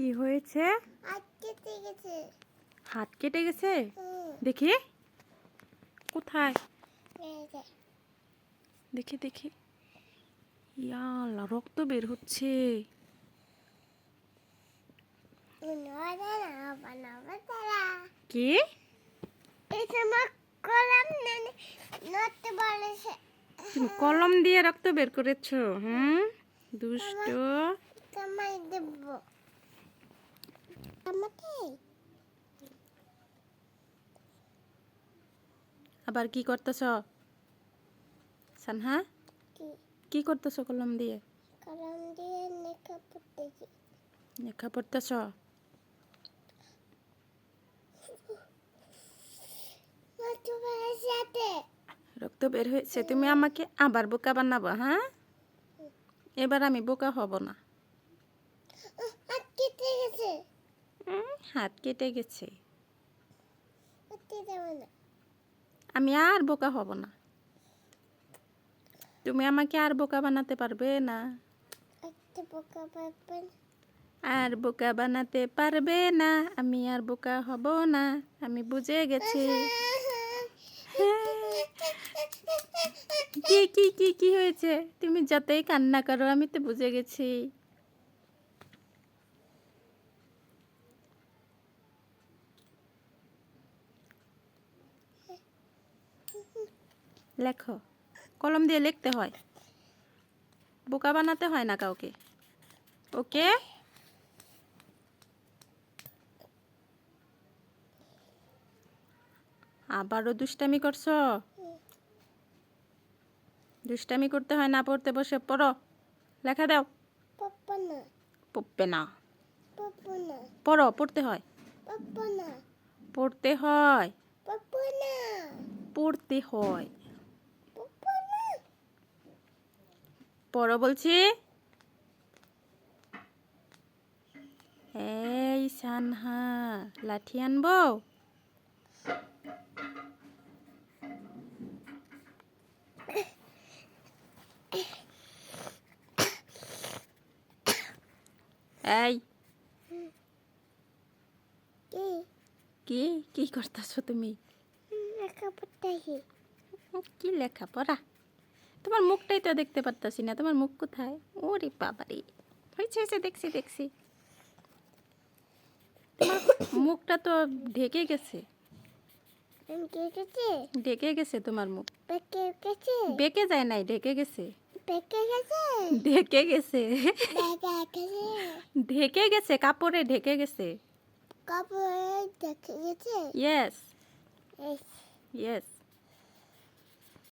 কি হয়েছে? হাত কেটে গেছে। দেখি। কোথায়? দেখি দেখি। ইয়াল্লা রক্ত বের হচ্ছে। কি? কলাম তুমি দিয়ে রক্ত বের করেছ হুম? দুষ্ট। দেব আমাকে আবার কি করতেছ? সানহা? কি? করতেছ কলম দিয়ে? কলম দিয়ে লেখা পড়তেছি। লেখা পড়তেছ? রক্ত বের হয়েছে তুমি আমাকে আবার বোকা বানাবো হ্যাঁ? এবার আমি বোকা হব না। আজকে গেছে। হাত কেটে গেছে। না। আমি আর বোকা হব না। তুমি আমাকে আর বোকা বানাতে পারবে না। আর বোকা বানাতে পারবে না। আমি আর বোকা হব না। আমি বুঝে গেছি। কি কি কি কি হয়েছে? তুমি যতই কান্না করো আমি তো বুঝে গেছি। লেখো। কলম দিয়ে লিখতে হয়। বোকা বানাতে হয় না কাউকে। ওকে? আবারও দুষ্টামি করছ? দুষ্টামি করতে হয় না পড়তে বসে পড়ো। লেখা দাও। পড়বে না পড়ো পড়তে হয়। পড়তে হয়। পড়তে হয় পাপ্পা না পড়ো বলছি। এই সানহা লাঠি আনব? এই। কি? কি? করতেছো তুমি? কি লেখা পড়া তোমার মুখটাই তো দেখতে পারতাছি না তোমার মুখ কোথায়? ওরে বাবারে। হয়েছে হয়েছে দেখছি দেখছি। তোমার মুখটা তো ঢেকে গেছে। ঢেকে গেছে তোমার মুখ। বেঁকে যায় নাই ঢেকে গেছে। পেকে গেছে? ঢেকে গেছে। গেছে ঢেকে গেছে কাপড়ে ঢেকে গেছে। কাপড় গেছে? Yes yes